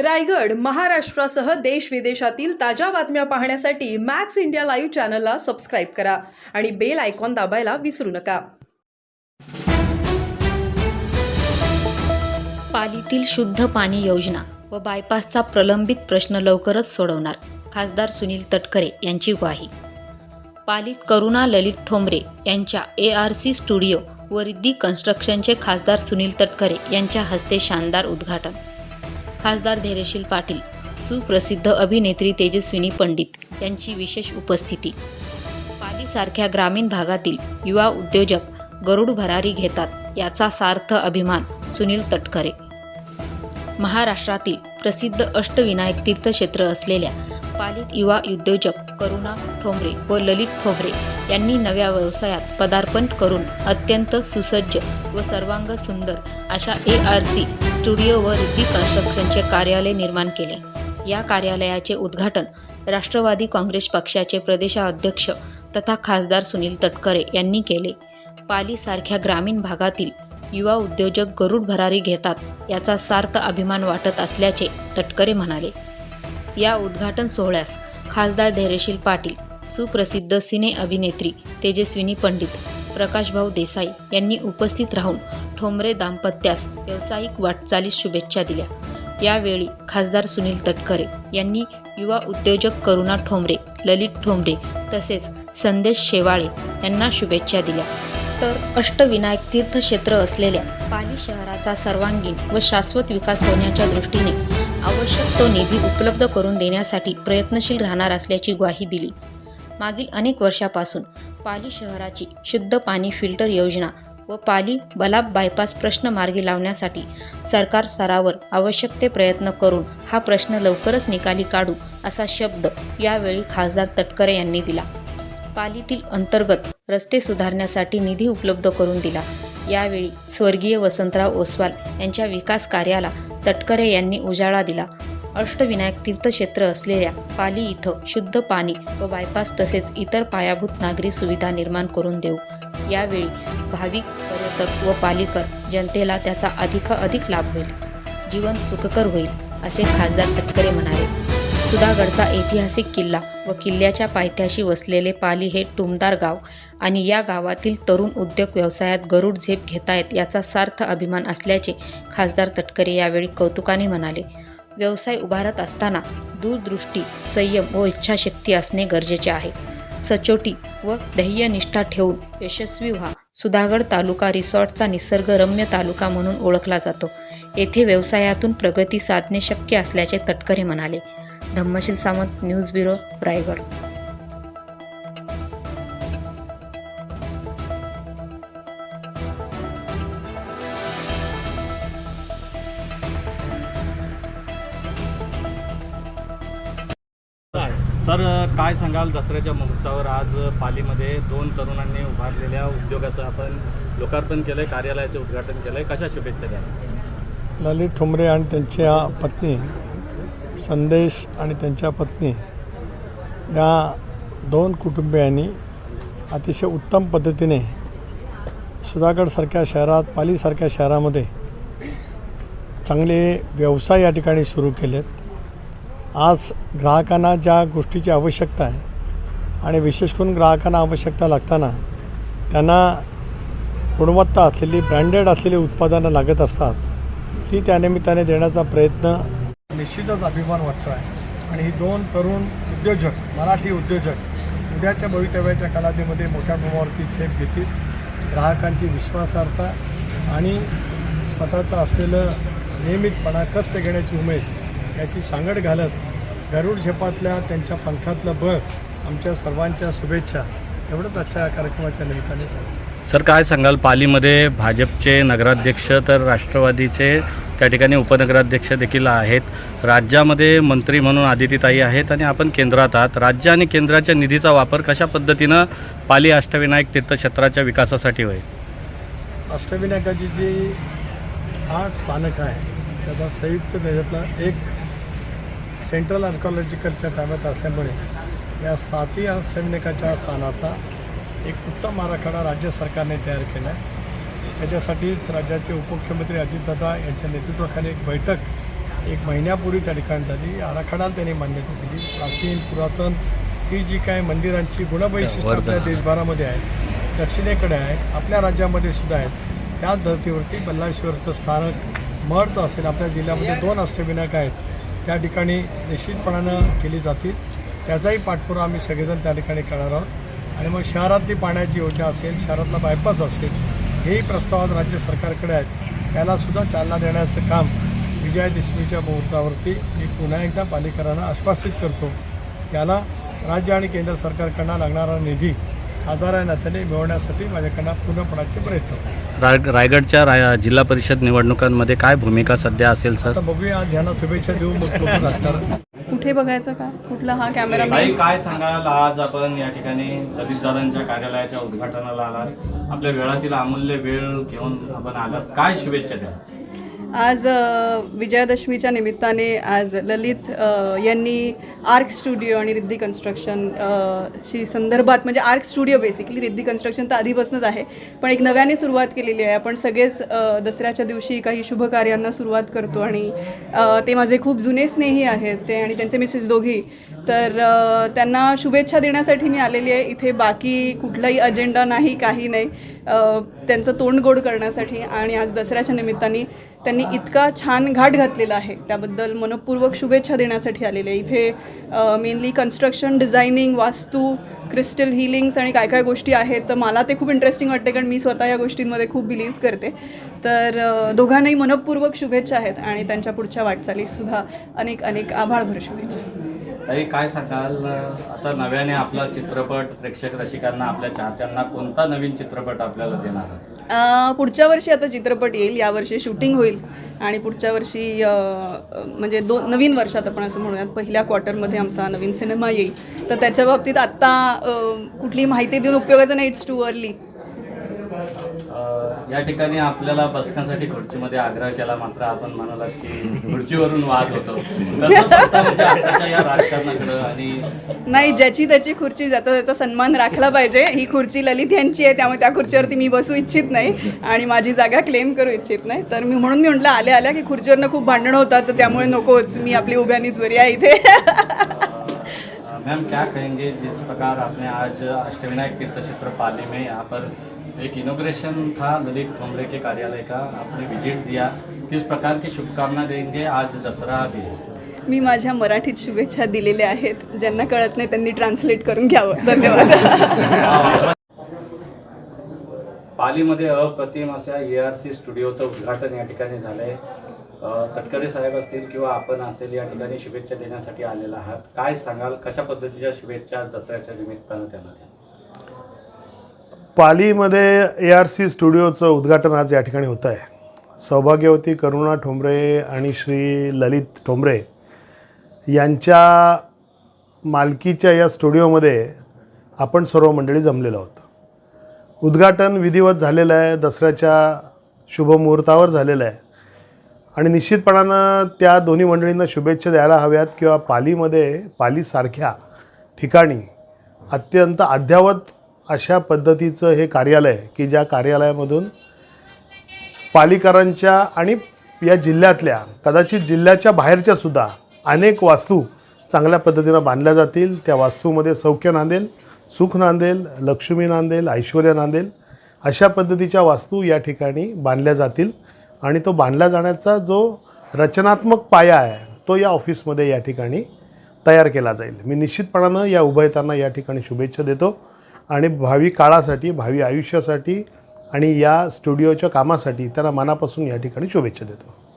रायगड महाराष्ट्रासह देश विदेशातील ताज्या बातम्या पाहण्यासाठी मॅक्स इंडिया लाईव्ह चॅनलला सबस्क्राईब करा आणि बेल आयकॉन दाबायला विसरू नका. पालीतील शुद्ध पाणी योजना व बायपासचा प्रलंबित प्रश्न लवकरच सोडवणार खासदार सुनील तटकरे यांची ग्वाही. पालीत करुणा ललित ठोंबरे यांच्या ए आर सी स्टुडिओ व रिद्धी कन्स्ट्रक्शनचे खासदार सुनील तटकरे यांच्या हस्ते शानदार उद्घाटन. खासदार धैर्यशील पाटील सुप्रसिद्ध अभिनेत्री तेजस्विनी पंडित यांची विशेष उपस्थिती. पालीसारख्या ग्रामीण भागातील युवा उद्योजक गरुड भरारी घेतात याचा सार्थ अभिमान सुनील तटकरे. महाराष्ट्रातील प्रसिद्ध अष्टविनायक तीर्थक्षेत्र असलेल्या पालित युवा उद्योजक करुणा ठोंबरे व ललित ठोंबरे यांनी नव्या व्यवसायात पदार्पण करून अत्यंत सुसज्ज व सर्वांग सुंदर अशा ए आर सी स्टुडिओ व रिद्धी कन्स्ट्रक्शनचे कार्यालय निर्माण केले. या कार्यालयाचे उद्घाटन राष्ट्रवादी काँग्रेस पक्षाचे प्रदेशाध्यक्ष तथा खासदार सुनील तटकरे यांनी केले. पालीसारख्या ग्रामीण भागातील युवा उद्योजक गरुड भरारी घेतात याचा सार्थ अभिमान वाटत असल्याचे तटकरे म्हणाले. या उद्घाटन सोहळ्यास खासदार धैर्यशील पाटील सुप्रसिद्ध सिने अभिनेत्री तेजस्विनी पंडित प्रकाशभाऊ देसाई यांनी उपस्थित राहून ठोंबरे दाम्पत्यास व्यावसायिक वाटचालीस शुभेच्छा दिल्या. यावेळी खासदार सुनील तटकरे यांनी युवा उद्योजक करुणा ठोंबरे ललित ठोंबरे तसेच संदेश शेवाळे यांना शुभेच्छा दिल्या. तर अष्टविनायक तीर्थक्षेत्र असलेल्या पाली शहराचा सर्वांगीण व शाश्वत विकास होण्याच्या दृष्टीने आवश्यक तो निधी उपलब्ध करून देण्यासाठी प्रयत्नशील राहणार असल्याची ग्वाही दिली. मागील अनेक वर्षापासून पाली शहराची शुद्ध पाणी फिल्टर योजना व पाली बलाब बायपास प्रश्न मार्गी लावण्यासाठी सरकार स्तरावर आवश्यक ते प्रयत्न करून हा प्रश्न लवकरच निकाली काढू असा शब्द यावेळी खासदार तटकरे यांनी दिला. पालीतील अंतर्गत रस्ते सुधारण्यासाठी निधी उपलब्ध करून दिला. यावेळी स्वर्गीय वसंतराव ओसवाल यांच्या विकास कार्याला तटकरे यांनी उजाळा दिला. अष्टविनायक तीर्थक्षेत्र असलेल्या पाली इथं शुद्ध पाणी व बायपास तसेच इतर पायाभूत नागरी सुविधा निर्माण करून देऊ. यावेळी भाविक पर्यटक व पालिकर जनतेला त्याचा अधिकाधिक लाभ होईल. जीवन सुखकर होईल असे खासदार तटकरे म्हणाले. सुधागडचा ऐतिहासिक किल्ला व किल्ल्याच्या पायथ्याशी वसलेले पाली हे टुमदार गाव आणि या गावातील तरुण उद्योग व्यवसायात गरुड झेप घेतायत याचा सार्थ अभिमान असल्याचे खासदार तटकरे यावेळी कौतुकाने म्हणाले. व्यवसाय उभारत असताना दूरदृष्टी संयम व इच्छाशक्ती असणे गरजेचे आहे. सचोटी व ध्येयनिष्ठा ठेवून यशस्वी व्हा. सुधागड तालुका रिसॉर्टचा निसर्गरम्य तालुका म्हणून ओळखला जातो. येथे व्यवसायातून प्रगती साधणे शक्य असल्याचे तटकरे म्हणाले. Dhammasheel Samant news bureau Raigad. Sir काय सांगाल दसऱ्याच्या मुहूर्तावर? आज पालीमध्ये दोन तरुणांनी उभारलेल्या उद्योगाचं आपण लोकार्पण केलंय कार्यालयाचं उद्घाटन केलंय. कशा शुभेच्छा द्या ललित ठोंबरे आणि त्यांच्या पत्नी संदेश आणि त्यांच्या पत्नी या दोन कुटुंबियांनी अतिशय उत्तम पद्धतीने सुधागडसारख्या शहरात पालीसारख्या शहरामध्ये चांगले व्यवसाय या ठिकाणी सुरू केलेत. आज ग्राहकांना ज्या गोष्टीची आवश्यकता आहे आणि विशेष करून ग्राहकांना आवश्यकता लागताना त्यांना गुणवत्ता असलेली ब्रँडेड असलेली उत्पादनं लागत असतात ती त्यानिमित्ताने देण्याचा प्रयत्न निश्चितच अभिमान वाटतो आहे. आणि ही दोन तरुण उद्योजक मराठी उद्योजक उद्याच्या भवितव्याच्या कालावधीमध्ये मोठ्या प्रमाणावरती झेप घेतील. ग्राहकांची विश्वासार्हता आणि स्वतःचं असलेलं नियमितपणा कष्ट घेण्याची उमेद याची सांगड घालत गरुड झेपातल्या त्यांच्या पंखातलं बळ आमच्या सर्वांच्या शुभेच्छा. एवढंच आजच्या कार्यक्रमाच्या निमित्ताने सांग सर काय सांगाल? पालीमध्ये भाजपचे नगराध्यक्ष तर राष्ट्रवादीचे त्या ठिकाणी उपनगराध्यक्ष देखील आहेत. राज्यामध्ये मंत्री म्हणून आदितीताई आहेत आणि आपण केंद्रात आहात. राज्य आणि केंद्राच्या निधीचा वापर कशा पद्धतीनं पाली अष्टविनायक तीर्थक्षेत्राच्या विकासासाठी होईल? अष्टविनायकाची जी आठ स्थानक आहे त्याचा संयुक्त त्याच्यातला एक सेंट्रल आर्कॉलॉजिकलच्या ताब्यात असल्यामुळे या सातही अष्टविनायकाच्या स्थानाचा एक उत्तम आराखडा राज्य सरकारने तयार केला आहे त्याच्यासाठीच राज्याचे उपमुख्यमंत्री अजितदादा यांच्या नेतृत्वाखाली एक बैठक एक महिन्यापूर्वी त्या ठिकाणी झाली. आराखड्याला त्यांनी मान्यता दिली. प्राचीन पुरातन ही जी काय मंदिरांची गुणवैशिष्ट्य आपल्या देशभरामध्ये आहेत दक्षिणेकडे आहेत आपल्या राज्यामध्ये सुद्धा आहेत त्याच धर्तीवरती बल्लाळेश्वरचं स्थानक महत्त्व असेल आपल्या जिल्ह्यामध्ये दोन अष्टविनायक आहेत त्या ठिकाणी निश्चितपणानं केली जातील. त्याचाही पाठपुरा आम्ही सगळेजण त्या ठिकाणी करणार आहोत. आणि मग शहरातली पाण्याची योजना असेल शहरातला बायपास असेल हेही प्रस्तावात राज्य सरकारकडे आहेत. त्यालासुद्धा चालना देण्याचं काम विजया देशमुखच्या मुहूर्तावरती मी पुन्हा एकदा पालिकरांना आश्वासित करतो. याला राज्य आणि केंद्र सरकारकडनं लागणारा निधी खासदार या नात्याने मिळवण्यासाठी माझ्याकडनं पूर्णपणाचे प्रयत्न. होतील. रा रायगडच्या रा जिल्हा परिषद निवडणुकांमध्ये काय भूमिका सध्या असेल सर? बघूया आज ह्यांना शुभेच्छा देऊ मग राजकारण कुठे बघायचं का? कुठला हा कॅमेरा ताई काय सांगाल? आज आपण या ठिकाणी ललितदारांच्या कार्यालयाच्या उद्घाटनाला आलात. आपल्या वेळातील अमूल्य वेळ घेऊन आपण आलात. काय शुभेच्छा द्या आज विजयादशमीच्या निमित्ताने आज ललित यांनी आर्क स्टुडिओ आणि रिद्धी कन्स्ट्रक्शन शी संदर्भात म्हणजे Arc Studio basically Riddhi construction तर आधीपासूनच आहे पण एक नव्याने सुरुवात केलेली आहे. आपण सगळेच दसऱ्याच्या दिवशी काही शुभ कार्यांना सुरुवात करतो आणि ते माझे खूप जुने स्नेही आहेत ते आणि त्यांचे मिसेस दोघी तर त्यांना शुभेच्छा देण्यासाठी मी आलेली आहे. इथे बाकी कुठलाही अजेंडा नाही काही नाही. त्यांचं तोंड गोड करण्यासाठी आणि आज दसऱ्याच्या निमित्ताने त्यांनी इतका छान घाट घातलेला आहे. त्याबद्दल मनपूर्वक शुभेच्छा देण्यासाठी आलेले आहे. इथे मेनली कन्स्ट्रक्शन डिझायनिंग वास्तू क्रिस्टल हिलिंग्स आणि काय काय गोष्टी आहेत. तर मला ते खूप इंटरेस्टिंग वाटते कारण मी स्वतः या गोष्टींमध्ये खूप बिलीव्ह करते. तर दोघांनाही मनपूर्वक शुभेच्छा आहेत आणि त्यांच्या पुढच्या वाटचालीसुद्धा अनेक अनेक आभाळभर शुभेच्छा. ताई काय सांगाल? आता नव्याने आपला चित्रपट प्रेक्षक रसिकांना आपल्या चाहत्यांना कोणता नवीन चित्रपट आपल्याला देणार? पुढच्या वर्षी आता चित्रपट येईल यावर्षी शूटिंग होईल आणि पुढच्या वर्षी म्हणजे दोन नवीन वर्षात आपण असं म्हणूयात पहिल्या क्वार्टरमध्ये आमचा नवीन सिनेमा येईल. तर त्याच्या बाबतीत आत्ता कुठली माहिती देऊन उपयोगाचं नाही इट्स टू अर्ली. या ठिकाणी आपल्याला बसण्यासाठी खुर्चीमध्ये आग्रह केला मात्र आपण म्हणालात की खुर्चीवरून वाद होतो. म्हणजे आताच्या या राजकारणाकडं आणि नाही ज्याची त्याची खुर्ची ज्याचा त्याचा सन्मान राखला पाहिजे ही खुर्ची ललित यांची आहे त्यामुळे त्या खुर्चीवरती मी बसू इच्छित नाही आणि माझी जागा क्लेम करू इच्छित नाही. तर मी म्हणून मी म्हटलं आल्या आल्या की खुर्चीवरनं खूप भांडणं होतात तर त्यामुळे नकोच मी आपली उभ्यानीच बरी आहे इथे. मैम क्या कहेंगे? जिस प्रकार आपने आज अष्टविनायक तीर्थ क्षेत्र पाली में यहाँ पर एक इनोग्रेशन था ललित ठोमरे के कार्यालय का। आपने विजिट दिया। किस प्रकार की शुभकामना देंगे आज दसरा भी? है मी माझ्या मराठीत शुभेच्छा दिलेल्या आहेत ज्यांना कळत नाही त्यांनी ट्रान्सलेट करून घ्यावं. धन्यवाद. पालीमध्ये अप्रतिम अशा ए आर सी स्टुडिओचं उद्घाटन या ठिकाणी झालंय. अ, तटकरे साहेब असतील किंवा आपण असेल या ठिकाणी शुभेच्छा देण्यासाठी आलेला आहात. काय सांगाल? कशा पद्धतीच्या शुभेच्छा दसऱ्याच्या निमित्तानं त्यांना द्या पालीमध्ये ए आर सी स्टुडिओचं उद्घाटन आज या ठिकाणी होतं आहे. सौभाग्यवती करुणा ठोंबरे आणि श्री ललित ठोंबरे यांच्या मालकीच्या या स्टुडिओमध्ये आपण सर्व मंडळी जमलेलो आहोत. उद्घाटन विधिवत झालेलं आहे दसऱ्याच्या शुभमुहूर्तावर झालेलं आहे. आणि निश्चितपणानं त्या दोन्ही मंडळींना शुभेच्छा द्यायला हव्यात किंवा पालीमध्ये पालीसारख्या ठिकाणी अत्यंत अद्यावत अशा पद्धतीचं हे कार्यालय की ज्या कार्यालयामधून पालिकरांच्या आणि या जिल्ह्यातल्या कदाचित जिल्ह्याच्या बाहेरच्या सुद्धा अनेक वास्तू चांगल्या पद्धतीनं बांधल्या जातील. त्या वास्तूमध्ये सौख्य नांदेल सुख नांदेल लक्ष्मी नांदेल ऐश्वर्य नांदेल अशा पद्धतीच्या वास्तू या ठिकाणी बांधल्या जातील. आणि तो बांधला जाण्याचा जो रचनात्मक पाया आहे तो या ऑफिसमध्ये या ठिकाणी तयार केला जाईल. मी निश्चितपणानं या उभयतांना या ठिकाणी शुभेच्छा देतो. आणि भावी काळासाठी भावी आयुष्यासाठी आणि या स्टुडिओच्या कामासाठी त्यांना मनापासून या ठिकाणी शुभेच्छा देतो.